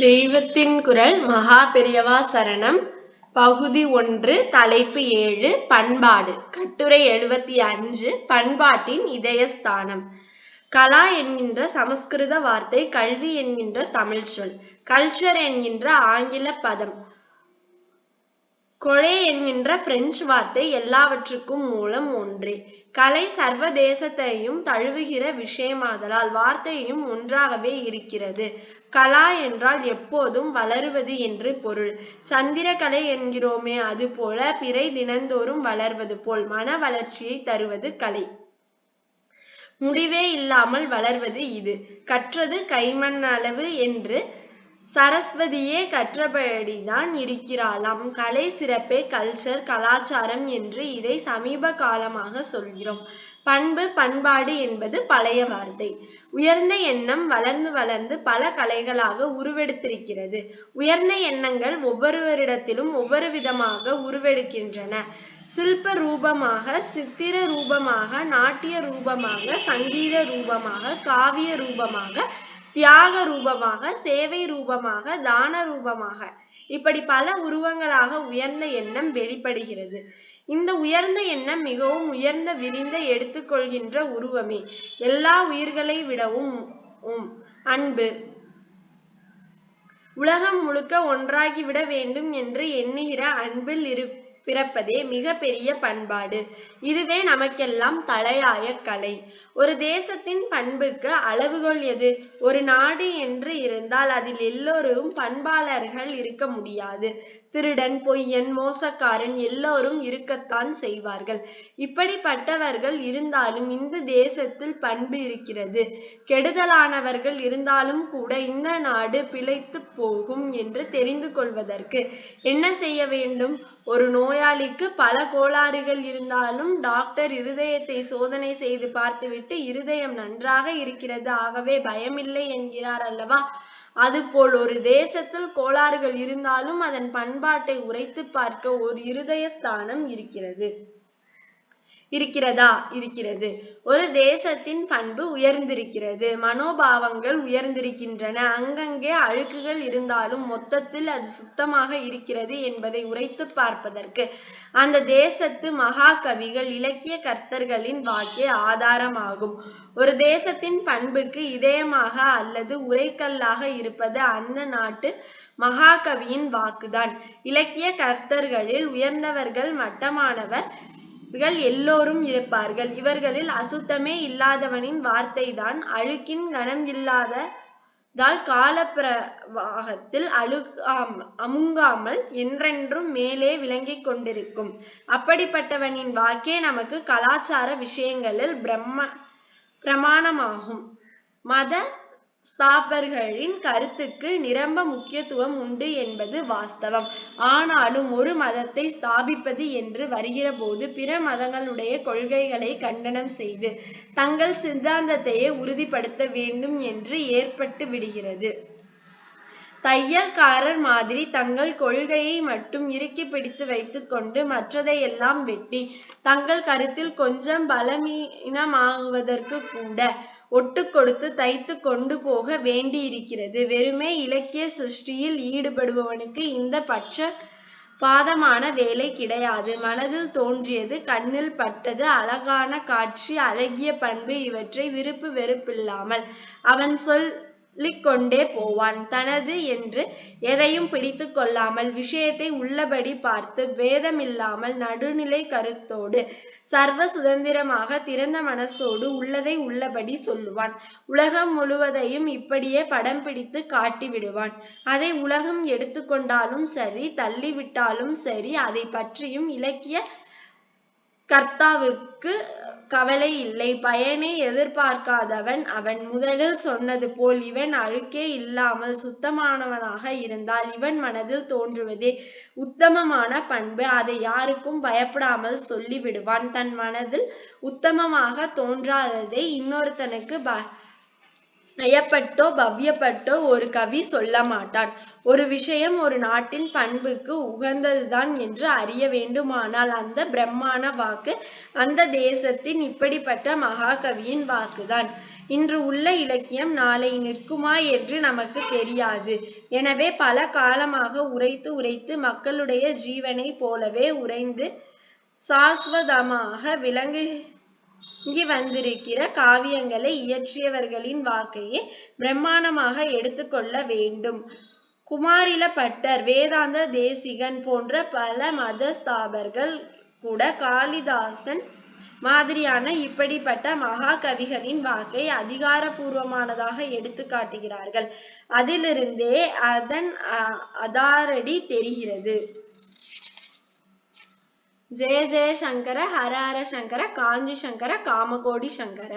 தெய்வத்தின் குரல் மகா பெரியவா சரணம். பகுதி ஒன்று தலைப்பு ஏழு பண்பாடு. கட்டுரை எழுபத்தி அஞ்சு பண்பாட்டின் இதயஸ்தானம். கலா என்கின்ற சமஸ்கிருத வார்த்தை கல்வி என்கின்ற தமிழ் சொல். கல்ச்சர் என்கின்ற ஆங்கில பதம். கொலை என்கின்ற பிரெஞ்சு வார்த்தை எல்லாவற்றுக்கும் மூலம் ஒன்றே. கலை சர்வதேசத்தையும் தழுவுகிற விஷயமாதலால் வார்த்தையும் ஒன்றாகவே இருக்கிறது. கலா என்றால் எப்போதும் வளருவது என்று பொருள். சந்திரகலை என்கிறோமே அதுபோல பிறை தினந்தோறும் வளர்வது போல் மன வளர்ச்சியை தருவது கலை. முடிவே இல்லாமல் வளர்வது இது. கற்றது கைமண்ணளவு என்று சரஸ்வதியே கற்றபடிதான் இருக்கிறாளாம். கலை சிறப்பே கல்ச்சர் கலாச்சாரம் என்று இதை சமீப காலமாக சொல்கிறோம். பண்பு பண்பாடு என்பது பழைய வார்த்தை. உயர்ந்த எண்ணம் வளர்ந்து வளர்ந்து பல கலைகளாக உருவெடுத்திருக்கிறது. உயர்ந்த எண்ணங்கள் ஒவ்வொருவரிடத்திலும் ஒவ்வொரு விதமாக உருவெடுக்கின்றன. சில்ப ரூபமாக சித்திர ரூபமாக நாட்டிய ரூபமாக சங்கீத ரூபமாக காவிய ரூபமாக தியாக ரூபமாக சேவை ரூபமாக தான ரூபமாக. இப்படி பல உருவங்களாக உயர்ந்த எண்ணம் வெளிப்படுகிறது. இந்த உயர்ந்த எண்ணம் மிகவும் உயர்ந்த விரிந்த எடுத்துக்கொள்கின்ற உருவமே. எல்லா உயிர்களை விடவும் உம் அன்பு. உலகம் முழுக்க ஒன்றாகிவிட வேண்டும் என்று எண்ணுகிற அன்பில் இரு பிறப்பதே மிக பெரிய பண்பாடு. இதுவே நமக்கெல்லாம் தலையாய கலை. ஒரு தேசத்தின் பண்புக்கு அளவுகோல் எது? ஒரு நாடு என்று இருந்தால் அதில் எல்லோரும் பண்பாளர்கள் இருக்க முடியாது. திருடன் பொய்யன் மோசக்காரன் எல்லோரும் இருக்கத்தான் செய்வார்கள். இப்படிப்பட்டவர்கள் இருந்தாலும் இந்த தேசத்தில் பண்பு இருக்கிறது. கெடுதலானவர்கள் இருந்தாலும் கூட இந்த நாடு பிழைத்து போகும் என்று தெரிந்து கொள்வதற்கு என்ன செய்ய வேண்டும்? ஒரு நோயாளிக்கு பல கோளாறுகள் இருந்தாலும் டாக்டர் இருதயத்தை சோதனை செய்து பார்த்துவிட்டு இருதயம் நன்றாக இருக்கிறது ஆகவே பயமில்லை என்கிறார் அல்லவா? அதுபோல் ஒரு தேசத்தில் கோளாறுகள் இருந்தாலும் அதன் பண்பாட்டை உரைத்து பார்க்க ஒரு இருதய ஸ்தானம் இருக்கிறது. இருக்கிறதா? இருக்கிறது. ஒரு தேசத்தின் பண்பு உயர்ந்திருக்கிறது. மனோபாவங்கள் உயர்ந்திருக்கின்றன. அங்கங்கே அழுக்குகள் இருந்தாலும் மொத்தத்தில் அது சுத்தமாக இருக்கிறது என்பதை உரைத்து பார்ப்பதற்கு. அந்த தேசத்து மகா கவிகள் இலக்கிய கர்த்தர்களின் வாக்கே ஆதாரமாகும். ஒரு தேசத்தின் பண்புக்கு இதயமாக அல்லது உரைக்கல்லாக இருப்பது அந்த நாட்டு மகாகவியின் வாக்குதான். இலக்கிய கர்த்தர்களில் உயர்ந்தவர்கள் மட்டமானவர் இவர்கள் எல்லோரும் இருப்பார்கள் இவர்களில் அசுத்தமே இல்லாதவனின் வார்த்தைதான். அழுக்கின் கணம் இல்லாத தால் கால பிரவாகத்தில் அழுகாம் அமுங்காமல் என்றென்றும் மேலே விளங்கிக் கொண்டிருக்கும். அப்படிப்பட்டவனின் வாக்கே நமக்கு கலாச்சார விஷயங்களில் பிரம்ம பிரமாணமாகும். மத ஸ்தாபர்களின் கருத்துக்கு நிரம்ப முக்கியத்துவம் உண்டு என்பது வாஸ்தவம். ஆனாலும் ஒரு மதத்தை ஸ்தாபிப்பது என்று வருகிற போது பிற மதங்களுடைய கொள்கைகளை கண்டனம் செய்து தங்கள் சித்தாந்தத்தையே உறுதிப்படுத்த வேண்டும் என்று ஏற்பட்டு விடுகிறது. தையல்காரர் மாதிரி தங்கள் கொள்கையை மட்டும் இறுக்கி பிடித்து வைத்துக்கொண்டு மற்றதையெல்லாம் வெட்டி தங்கள் கருத்தில் கொஞ்சம் பலமீனமாகுவதற்கு கூட ஒட்டு கொடுத்து தைத்து கொண்டு போக வேண்டியிருக்கிறது. வெறுமே இலக்கிய சிருஷ்டியில் ஈடுபடுபவனுக்கு இந்த பட்ச பாதமான வேலை கிடையாது. மனதில் தோன்றியது கண்ணில் பட்டது அழகான காட்சி அழகிய பண்பு இவற்றை விருப்பு வெறுப்பில்லாமல். அவன் சொல் கொண்டே போவான். தனது என்று எதையும் பிடித்து கொள்ளாமல் விஷயத்தை உள்ளபடி பார்த்து வேதமில்லாமல் நடுநிலை கருத்தோடு சர்வ சுதந்திரமாக திறந்த மனசோடு உள்ளதை உள்ளபடி சொல்லுவான். உலகம் முழுவதையும் இப்படியே படம் பிடித்து காட்டி விடுவான். அதை உலகம் எடுத்துக்கொண்டாலும் சரி தள்ளிவிட்டாலும் சரி அதை பற்றியும் இலக்கிய கர்த்தாவுக்கு கவலை இல்லை. பயனை எதிர்பார்க்காதவன் அவன் முதலில் சொன்னது போல் இவன் அழுக்கே இல்லாமல் சுத்தமானவனாக இருந்தால் இவன் மனதில் தோன்றுவதே உத்தமமான பண்பு. அதை யாருக்கும் பயப்படாமல் சொல்லிவிடுவான். தன் மனதில் உத்தமமாக தோன்றாததை இன்னொருத்தனுக்கு ப நயப்பட்டோ பவ்யப்பட்டோ ஒரு கவி சொல்ல மாட்டான் ஒரு விஷயம் ஒரு நாட்டின் பண்புக்கு உகந்ததுதான் என்று அறிய வேண்டுமானால் அந்த பிரம்மான வாக்கு அந்த தேசத்தின் இப்படிப்பட்ட மகாகவியின் வாக்குதான். இன்று உள்ள இலக்கியம் நாளை நிற்குமா என்று நமக்கு தெரியாது. எனவே பல காலமாக உரைத்து உரைத்து மக்களுடைய ஜீவனை போலவே உறைந்து சாஸ்வதமாக விளங்கு வந்திருக்கிற காவியங்களை இயற்றியவர்களின் வாக்கையே பிரம்மாண்டமாக எடுத்துக்கொள்ள வேண்டும். குமாரில பட்டர் வேதாந்த தேசிகன் போன்ற பல மத ஸ்தாபர்கள் கூட காளிதாசன் மாதிரியான இப்படிப்பட்ட மகாகவிகளின் வாக்கை அதிகாரபூர்வமானதாக எடுத்து காட்டுகிறார்கள். அதிலிருந்தே அதன் அ- அதாரடி தெரிகிறது. ஜெய ஜெய சங்கர ஹர ஹர சங்கர காஞ்சி சங்கர காமகோடி சங்கர.